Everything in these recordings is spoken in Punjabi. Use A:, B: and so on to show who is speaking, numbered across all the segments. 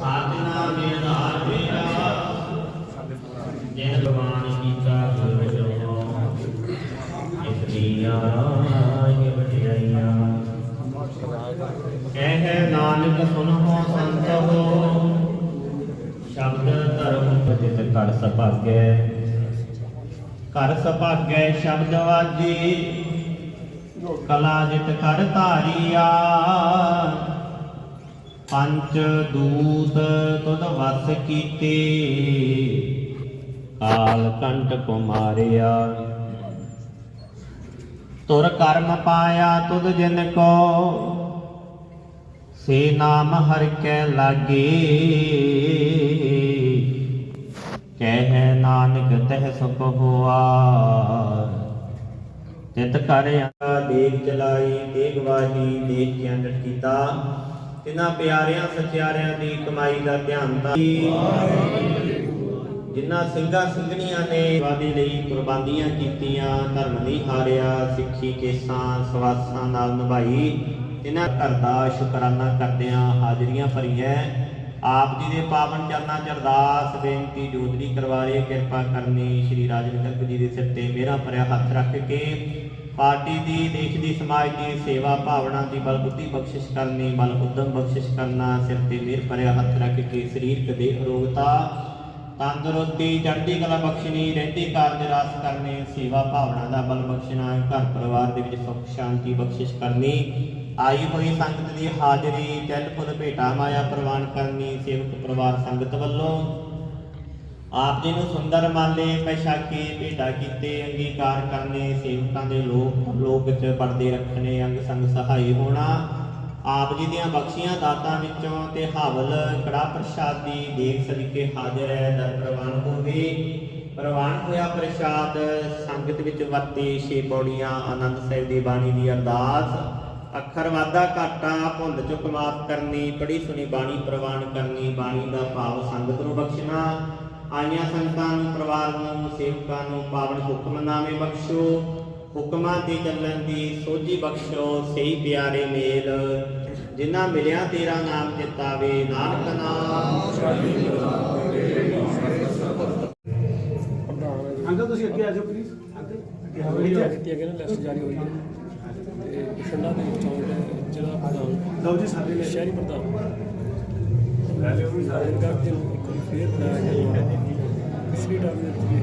A: ਸਾਧਨਾ ਦੇ ਭਗਵਾਨ ਕੀਤਾ ਗੁਰੂ ਸ਼ਬਦ ਧਰਮ ਕਰ ਸਭਾਗੈ ਕਰ ਸਭਾਗੈ ਸ਼ਬਦ ਵਾਜੀ। ਕਲਾ ਜਿਤ ਕਰ ਧਾਰੀਆ। ਪੰਚ ਦੂਤ ਤੁਧ ਵਸ ਕੀਤੇ। ਕਾਲ ਕੰਟ ਕੁਮਾਰਿਆ। ਤੁਰ ਕਰਮ ਪਾਇਆ ਤੁਧ ਜਿਨ ਕੋ। ਸੇ ਨਾਮ ਹਰ ਕੈ ਲਾਗੇ। ਕਹਿ ਨਾਨਕ ਤਹਿ ਸੁਖ ਹੋਆ। ਤਿਤ ਕਰ ਦੇਖ ਚਲਾਈ ਦੇਖ ਵਾਹੀ ਦੇਖ ਕੇ ਅੰਡਰ ਕੀਤਾ। ਤਿਨਾਂ ਪਿਆਰਿਆਂ ਸਚਿਆਰਿਆਂ ਦੀ ਕਮਾਈ ਦਾ ਧਿਆਨ ਤਾਂ ਜਿਨ੍ਹਾਂ ਸਿੰਘਾਂ ਸਿੰਘਣੀਆਂ ਨੇ ਵਾਦੀ ਲਈ ਕੁਰਬਾਨੀਆਂ ਕੀਤੀਆਂ ਧਰਮ ਨਹੀਂ ਹਾਰਿਆ ਸਿੱਖੀ ਕੇਸਾਂ ਸਵਾਸਾਂ ਨਾਲ ਨਿਭਾਈ ਇਹਨਾਂ ਘਰ ਦਾ ਸ਼ੁਕਰਾਨਾ ਕਰਦਿਆਂ ਹਾਜ਼ਰੀਆਂ ਭਰੀਆਂ ਆਪ ਜੀ ਦੇ ਪਾਵਨ ਚਰਨਾਂ 'ਚ ਅਰਦਾਸ, ਬੇਨਤੀ ਜੋਦਰੀ ਕਰਵਾਰੇ ਕਿਰਪਾ ਕਰਨੀ ਸ਼੍ਰੀ ਰਾਜ ਵਿਕਰਮ ਜੀ ਦੇ ਸਿਰ ਤੇ ਮੇਰਾ ਭਰਿਆ ਹੱਥ ਰੱਖ ਕੇ ਪਾਰਟੀ ਦੀ, ਦੇਸ਼ ਦੀ, ਸਮਾਜ ਦੀ ਸੇਵਾ ਭਾਵਨਾ ਦੀ ਬਲ ਬੁੱਧੀ ਬਖਸ਼ਿਸ਼ ਕਰਨੀ ਬਲ ਉਦਮ ਬਖਸ਼ਿਸ਼ ਕਰਨਾ, ਸਿਰ ਤੇ ਮੇਰ ਭਰਿਆ ਹੱਥ ਰੱਖ ਕੇ ਸਰੀਰਕ ਦੇ ਅਰੋਗਤਾ ਤੰਦਰੁਸਤੀ, ਚੜ੍ਹਦੀ ਕਲਾ ਬਖਸ਼ਣੀ, ਰਹਿੰਦੀ ਕਾਰਜ ਰਾਸ ਕਰਨੇ, ਸੇਵਾ ਭਾਵਨਾ ਦਾ ਬਲ ਬਖਸ਼ਣਾ, ਘਰ ਪਰਿਵਾਰ ਦੇ ਵਿੱਚ ਸੁਖ, ਸ਼ਾਂਤੀ ਬਖਸ਼ਿਸ਼ ਕਰਨੀ ਆਈ ਹੋਈ ਸੰਗਤ ਦੀ ਹਾਜ਼ਰੀ ਜਲ ਫੁੱਲ, ਭੇਟਾ ਮਾਇਆ ਪ੍ਰਵਾਨ ਕਰਨੀ, ਸੇਵਕ ਪਰਿਵਾਰ ਸੰਗਤ ਵੱਲੋਂ। ਆਪ ਜੀ ਨੂੰ ਸੁੰਦਰ ਮਾਲੇ, ਪੈਸ਼ਾਕੇ, ਭੇਟਾ ਕੀਤੇ, ਅੰਗੀਕਾਰ ਕਰਨੇ, ਸੇਵਕਾਂ ਦੇ ਲੋਕ ਲੋਕ ਚ ਪਰਦੇ ਰੱਖਣੇ, ਅੰਗ ਸੰਗ ਸਹਾਈ ਹੋਣਾ। ਆਪ ਜੀ ਦੀਆਂ ਬਖਸ਼ੀਆਂ ਦਾਤਾਂ ਵਿੱਚੋਂ ਤੇ ਹਾਵਲ ਕੜਾ ਪ੍ਰਸ਼ਾਦੀ ਦੇਖ ਸਦਕੇ ਹਾਜ਼ਰ ਹੈ, ਦਰ ਪ੍ਰਵਾਨ ਹੋਵੇ। ਪ੍ਰਵਾਨ ਹੋਇਆ ਪ੍ਰਸ਼ਾਦ, ਸੰਗਤ ਵਿੱਚ ਵਰਤੇ ਛੇ ਪੌੜੀਆਂ, ਆਨੰਦ ਸਾਹਿਬ ਦੀ ਬਾਣੀ ਦੀ ਅਰਦਾਸ। ਅੱਖਰ ਵਾਧਾ ਘਾਟਾ, ਭੁੱਲ ਚੁੱਕ ਮਾਫ ਕਰਨੀ ਪੜੀ ਸੁਣੀ ਬਾਣੀ ਪ੍ਰਵਾਨ ਕਰਨੀ, ਬਾਣੀ ਦਾ ਭਾਵ ਸੰਗਤ ਨੂੰ ਬਖਸ਼ਣਾ। ਆਈਆਂ ਸੰਗਤਾਂ ਨੂੰ, ਪਰਿਵਾਰ ਨੂੰ, ਸੇਵਕਾਂ ਨੂੰ ਪਾਵਨ ਹੁਕਮਨਾਮੇ ਬਖਸ਼ੋ। ਹੁਕਮਾਂ ਤੇ ਚੱਲਣ ਦੀ ਸੋਝੀ ਬਖਸ਼ੋ, ਸਹੀ ਪਿਆਰੇ ਮੇਲ। ਜਿਨ੍ਹਾਂ ਮਿਲਿਆ ਤੇਰਾ ਨਾਮ ਚਿਤਾਵੇ ਨਾਨਕ ਨਾਮ।
B: ਅੰਕਲ ਤੁਸੀਂ ਅੱਗੇ ਆ ਜਾਓ ਪਲੀਜ਼ ਅੱਗੇ
C: ਹੋਈ ਹੈ ਕੀਤੀ ਹੈ ਨਾ ਲੈਸਨ ਜਾਰੀ ਹੋਈ ਹੈ। ਤੇ ਬਠਿੰਡਾ ਦੇ ਚੌਂਕ ਦੇ ਜ਼ਿਲ੍ਹਾ ਪ੍ਰਧਾਨ।
B: ਲਓ ਜੀ ਸਾਰੇ ਲੈ
C: ਸ਼ਹਿਰੀ ਪ੍ਰਧਾਨ। ਰੋਜ਼ਗਾਰ ਦੇ ਇੱਕ ਵਾਰੀ ਫੇਰ ਬਣਾਇਆ ਗਿਆ। ਪਿਛਲੀ ਟਰਮ ਵਿੱਚ ਵੀ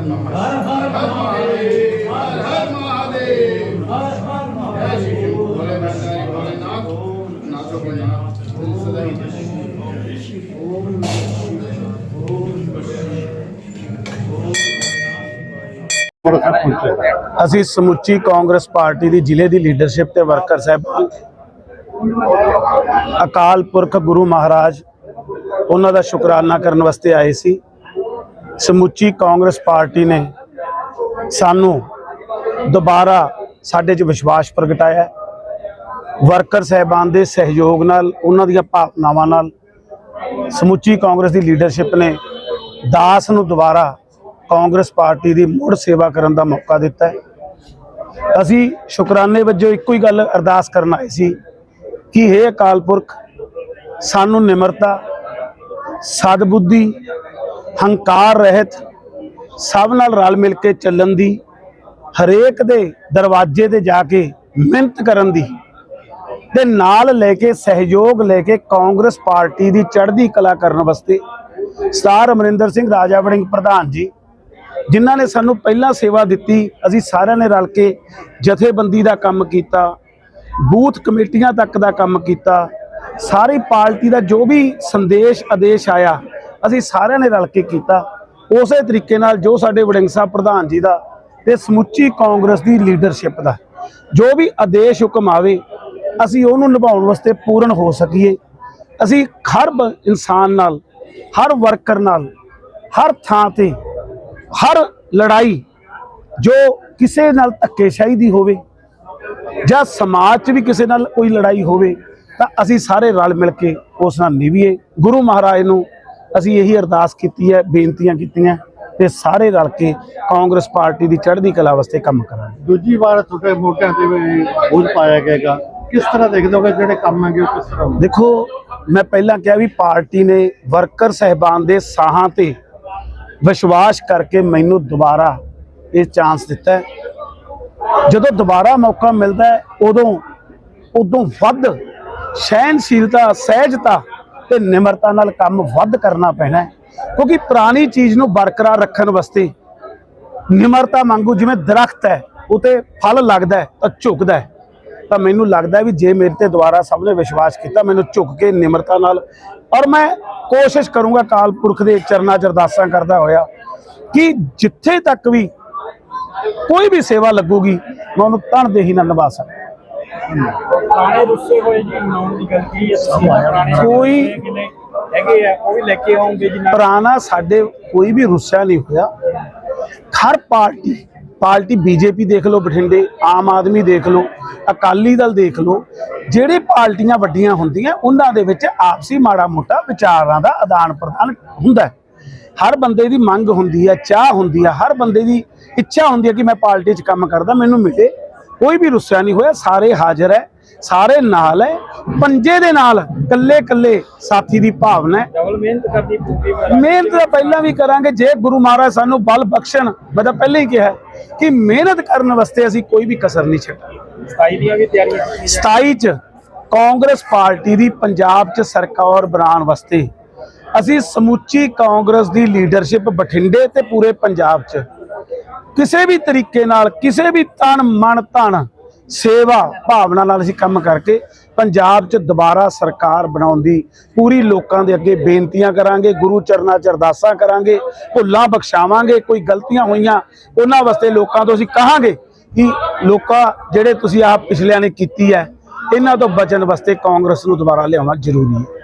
D: ਹਰ ਹਰ ਮਹਾਦੇਵ ਹਰ ਹਰ ਮਹਾਦੇਵ ਹਰ ਹਰ ਮਹਾਦੇਵ ਜੈ ਸ਼੍ਰੀ ਭੋਲੇ ਨਾਥ ਭੋਲੇ ਨਾਥ ਨਾਥ ਭੋਲੇ ਨਾਥ ਸਦਾ ਹੀ ਓਮ
B: ਅਸੀਂ ਸਮੁੱਚੀ ਕਾਂਗਰਸ ਪਾਰਟੀ ਦੀ ਜ਼ਿਲ੍ਹੇ ਦੀ ਲੀਡਰਸ਼ਿਪ ਤੇ ਵਰਕਰ ਸਾਹਿਬ, ਅਕਾਲ ਪੁਰਖ ਗੁਰੂ ਮਹਾਰਾਜ, ਉਹਨਾਂ ਦਾ ਸ਼ੁਕਰਾਨਾ ਕਰਨ ਵਾਸਤੇ ਆਏ ਸੀ। ਸਮੁੱਚੀ ਕਾਂਗਰਸ ਪਾਰਟੀ ਨੇ ਸਾਨੂੰ ਦੁਬਾਰਾ ਸਾਡੇ 'ਚ ਵਿਸ਼ਵਾਸ ਪ੍ਰਗਟਾਇਆ ਵਰਕਰ ਸਾਹਿਬਾਨ ਦੇ ਸਹਿਯੋਗ ਨਾਲ, ਉਹਨਾਂ ਦੀਆਂ ਭਾਵਨਾਵਾਂ ਨਾਲ ਸਮੁੱਚੀ ਕਾਂਗਰਸ ਦੀ ਲੀਡਰਸ਼ਿਪ ਨੇ ਦਾਸ ਨੂੰ ਦੁਬਾਰਾ ਕਾਂਗਰਸ ਪਾਰਟੀ ਦੀ ਮੁੜ ਸੇਵਾ ਕਰਨ ਦਾ ਮੌਕਾ ਦਿੱਤਾ ਅਸੀਂ ਸ਼ੁਕਰਾਨੇ ਵਜੋਂ ਇੱਕੋ ਹੀ ਗੱਲ ਅਰਦਾਸ ਕਰਨ ਆਏ ਸੀ ਕਿ हे ਅਕਾਲ ਪੁਰਖ, ਸਾਨੂੰ ਨਿਮਰਤਾ, ਸਦਬੁੱਧੀ ਹੰਕਾਰ ਰਹਿਤ, ਸਭ ਨਾਲ ਰਲ ਮਿਲ ਕੇ ਚੱਲਣ ਦੀ, ਹਰੇਕ ਦੇ ਦਰਵਾਜ਼ੇ ਤੇ ਜਾ ਕੇ ਮਿਹਨਤ ਕਰਨ ਦੀ ਤੇ ਨਾਲ ਲੈ ਕੇ ਸਹਿਯੋਗ ਲੈ ਕੇ ਕਾਂਗਰਸ ਪਾਰਟੀ ਦੀ ਚੜ੍ਹਦੀ ਕਲਾ ਕਰਨ ਵਾਸਤੇ ਸਟਾਰ ਅਮਰਿੰਦਰ ਸਿੰਘ ਰਾਜਾ ਵੜਿੰਗ ਪ੍ਰਧਾਨ ਜੀ, ਜਿਨ੍ਹਾਂ ਨੇ ਸਾਨੂੰ ਪਹਿਲਾਂ ਸੇਵਾ ਦਿੱਤੀ, ਅਸੀਂ ਸਾਰਿਆਂ ਨੇ ਰਲ ਕੇ ਜਥੇਬੰਦੀ ਦਾ ਕੰਮ ਕੀਤਾ, ਬੂਥ ਕਮੇਟੀਆਂ ਤੱਕ ਦਾ ਕੰਮ ਕੀਤਾ, ਸਾਰੀ ਪਾਰਟੀ ਦਾ ਜੋ ਵੀ ਸੰਦੇਸ਼ ਆਦੇਸ਼ ਆਇਆ ਅਸੀਂ ਸਾਰਿਆਂ ਨੇ ਰਲ ਕੇ ਕੀਤਾ। ਉਸੇ ਤਰੀਕੇ ਨਾਲ ਜੋ ਸਾਡੇ ਵੜਿੰਗ ਸਾਹਿਬ ਪ੍ਰਧਾਨ ਜੀ ਦਾ ਤੇ ਸਮੁੱਚੀ ਕਾਂਗਰਸ ਦੀ ਲੀਡਰਸ਼ਿਪ ਦਾ, ਜੋ ਵੀ ਆਦੇਸ਼ ਹੁਕਮ ਆਵੇ, ਅਸੀਂ ਉਹਨੂੰ ਨਿਭਾਉਣ ਵਾਸਤੇ ਪੂਰਨ ਹੋ ਸਕੀਏ। ਅਸੀਂ ਹਰ ਬ- ਇਨਸਾਨ ਨਾਲ, ਹਰ ਵਰਕਰ ਨਾਲ, ਹਰ ਥਾਂ ਤੇ, ਹਰ ਲੜਾਈ, ਜੋ ਕਿਸੇ ਨਾਲ ਧੱਕੇਸ਼ਾਹੀ ਦੀ ਹੋਵੇ ਜਾਂ ਸਮਾਜ 'ਚ ਵੀ ਕਿਸੇ ਨਾਲ ਕੋਈ ਲੜਾਈ ਹੋਵੇ, ਤਾਂ ਅਸੀਂ ਸਾਰੇ ਰਲ ਮਿਲ ਕੇ ਉਸ ਨਾਲ ਨਿਭੀਏ। ਗੁਰੂ ਮਹਾਰਾਜ ਨੂੰ ਅਸੀਂ ਇਹੀ ਅਰਦਾਸ ਕੀਤੀ ਹੈ ਬੇਨਤੀਆਂ ਕੀਤੀਆਂ ਤੇ ਸਾਰੇ ਰਲ ਕੇ ਕਾਂਗਰਸ ਪਾਰਟੀ ਦੀ ਚੜ੍ਹਦੀ ਕਲਾ ਵਾਸਤੇ ਕੰਮ ਕਰਾਂਗੇ।
E: ਦੂਜੀ ਵਾਰ ਤੁਹਾਡੇ ਮੋਢਿਆਂ ਤੇ ਬੋਝ ਪਾਇਆ ਗਿਆਗਾ। ਕਿਸ ਤਰ੍ਹਾਂ ਦੇਖਦੇ ਹੋ ਜਿਹੜੇ ਕੰਮ ਹੈਗੇ ਉਹ ਕਿਸ ਤਰ੍ਹਾਂ?
B: ਦੇਖੋ ਮੈਂ ਪਹਿਲਾਂ ਕਿਹਾ ਵੀ ਪਾਰਟੀ ਨੇ ਵਰਕਰ ਸਹਿਬਾਨ ਦੇ ਸਾਹਾਂ ਤੇ ਵਿਸ਼ਵਾਸ ਕਰਕੇ ਮੈਨੂੰ ਦੁਬਾਰਾ ਇਹ ਚਾਂਸ ਦਿੱਤਾ ਜਦੋਂ ਦੁਬਾਰਾ ਮੌਕਾ ਮਿਲਦਾ ਉਦੋਂ ਉਦੋਂ ਵੱਧ ਸਹਿਨਸ਼ੀਲਤਾ ਸਹਿਜਤਾ ਤੇ ਨਿਮਰਤਾ ਨਾਲ ਕੰਮ ਵੱਧ ਕਰਨਾ ਪੈਣਾ ਕਿਉਂਕਿ ਪੁਰਾਣੀ ਚੀਜ਼ ਨੂੰ ਬਰਕਰਾਰ ਰੱਖਣ ਵਾਸਤੇ ਨਿਮਰਤਾ ਮੰਗੂ ਜਿਵੇਂ ਦਰਖਤ ਹੈ, ਉਤੇ ਫਲ ਲੱਗਦਾ ਤਾਂ ਝੁਕਦਾ ਤਾਂ ਮੈਨੂੰ ਲੱਗਦਾ ਵੀ ਜੇ ਮੇਰੇ ਤੇ ਦੁਬਾਰਾ ਸਭ ਨੇ ਵਿਸ਼ਵਾਸ ਕੀਤਾ, ਮੈਨੂੰ ਝੁਕ ਕੇ ਨਿਮਰਤਾ ਨਾਲ ਔਰ ਮੈਂ ਕੋਸ਼ਿਸ਼ ਕਰੂੰਗਾ ਕਾਲ ਪੁਰਖ ਦੇ ਚਰਨਾਂ 'ਚ ਅਰਦਾਸਾਂ ਕਰਦਾ ਹੋਇਆ ਕਿ ਜਿੱਥੇ ਤੱਕ ਵੀ ਕੋਈ ਵੀ ਸੇਵਾ ਲੱਗੂਗੀ, ਮੈਂ ਉਹਨੂੰ ਤਣ ਦੇ ਹੀ ਨਾਲ ਨਿਭਾ ਸਕਾਂ।
C: ਪੁਰਾਣੇ ਰੁੱਸੇ ਹੋਏ ਜੀ ਨਾਉਣ ਦੀ ਗੱਲ ਕੀ ਹੈ
B: ਕੋਈ-
C: ਹੈਗੇ ਆ ਉਹ ਵੀ ਲੈ ਕੇ ਆਉਂਗੇ ਜੀ
B: ਪੁਰਾਣਾ ਸਾਡੇ ਕੋਈ ਵੀ ਰੁੱਸਿਆ ਨਹੀਂ ਹੋਇਆ। ਹਰ ਪਾਰਟੀ ਪਾਰਟੀ ਬੀਜੇਪੀ ਦੇਖ ਲਓ ਬਠਿੰਡੇ ਆਮ ਆਦਮੀ ਦੇਖ ਲਓ ਅਕਾਲੀ ਦਲ ਦੇਖ ਲਓ ਜਿਹੜੇ ਪਾਰਟੀਆਂ ਵੱਡੀਆਂ ਹੁੰਦੀਆਂ ਉਹਨਾਂ ਦੇ ਵਿੱਚ ਆਪਸੀ ਮਾੜਾ ਮੋਟਾ ਵਿਚਾਰਾਂ ਦਾ ਆਦਾਨ ਪ੍ਰਦਾਨ ਹੁੰਦਾ ਹੈ। ਹਰ ਬੰਦੇ ਦੀ ਮੰਗ ਹੁੰਦੀ ਹੈ ਚਾਹ ਹੁੰਦੀ ਹੈ ਹਰ ਬੰਦੇ ਦੀ ਇੱਛਾ ਹੁੰਦੀ ਹੈ ਕਿ ਮੈਂ ਪਾਰਟੀ 'ਚ ਕੰਮ ਕਰਦਾ ਮੈਨੂੰ ਮਿਲੇ। ਕੋਈ ਵੀ ਰੁੱਸਿਆ ਨਹੀਂ ਹੋਇਆ ਸਾਰੇ ਹਾਜ਼ਰ ਹੈ ਸਾਰੇ ਨਾਲ ਹੈ ਪੰਜੇ ਦੇ ਨਾਲ ਕੱਲੇ ਕੱਲੇ ਸਾਥੀ ਦੀ ਭਾਵਨਾ ਹੈ।
C: ਡਬਲ
B: ਮਿਹਨਤ ਤਾਂ ਪਹਿਲਾਂ ਵੀ ਕਰਾਂਗੇ ਜੇ ਗੁਰੂ ਮਹਾਰਾਜ ਸਾਨੂੰ ਬਲ ਬਖਸ਼ਣ ਮੈਂ ਤਾਂ ਪਹਿਲਾਂ ਹੀ ਕਿਹਾ ਕਿ ਮਿਹਨਤ ਕਰਨ ਵਾਸਤੇ ਅਸੀਂ ਕੋਈ ਵੀ ਕਸਰ ਨਹੀਂ ਛੱਡਾਂਗੇ
C: 27 ਦੀਆਂ ਵੀ ਤਿਆਰੀਆਂ ਕੀਤੀਆਂ
B: 27 ਚ ਕਾਂਗਰਸ ਪਾਰਟੀ ਦੀ ਪੰਜਾਬ ਚ ਸਰਕਾਰ ਬਣਾਉਣ ਵਾਸਤੇ ਅਸੀਂ ਸਮੁੱਚੀ ਕਾਂਗਰਸ ਦੀ ਲੀਡਰਸ਼ਿਪ ਬਠਿੰਡੇ ਤੇ ਪੂਰੇ ਪੰਜਾਬ ਚ ਕਿਸੇ ਵੀ ਤਰੀਕੇ ਨਾਲ, ਕਿਸੇ ਵੀ ਤਨ, ਮਨ, ਧਨ, ਸੇਵਾ, ਭਾਵਨਾ ਨਾਲ ਅਸੀਂ ਕੰਮ ਕਰਕੇ ਪੰਜਾਬ 'ਚ ਦੁਬਾਰਾ ਸਰਕਾਰ ਬਣਾਉਣ ਦੀ ਪੂਰੀ ਲੋਕਾਂ ਦੇ ਅੱਗੇ ਬੇਨਤੀਆਂ ਕਰਾਂਗੇ, ਗੁਰੂ ਚਰਨਾਂ 'ਚ ਅਰਦਾਸਾਂ ਕਰਾਂਗੇ, ਭੁੱਲਾਂ ਬਖਸ਼ਾਵਾਂਗੇ, ਕੋਈ ਗਲਤੀਆਂ ਹੋਈਆਂ, ਉਹਨਾਂ ਵਾਸਤੇ ਲੋਕਾਂ ਤੋਂ ਅਸੀਂ ਕਹਾਂਗੇ ਕਿ ਲੋਕਾਂ ਜਿਹੜੇ ਤੁਸੀਂ ਆਪ ਪਿਛਲਿਆਂ ਨੇ ਕੀਤੀ ਹੈ, ਇਹਨਾਂ ਤੋਂ ਬਚਣ ਵਾਸਤੇ ਕਾਂਗਰਸ ਨੂੰ ਦੁਬਾਰਾ ਲਿਆਉਣਾ ਜ਼ਰੂਰੀ ਹੈ।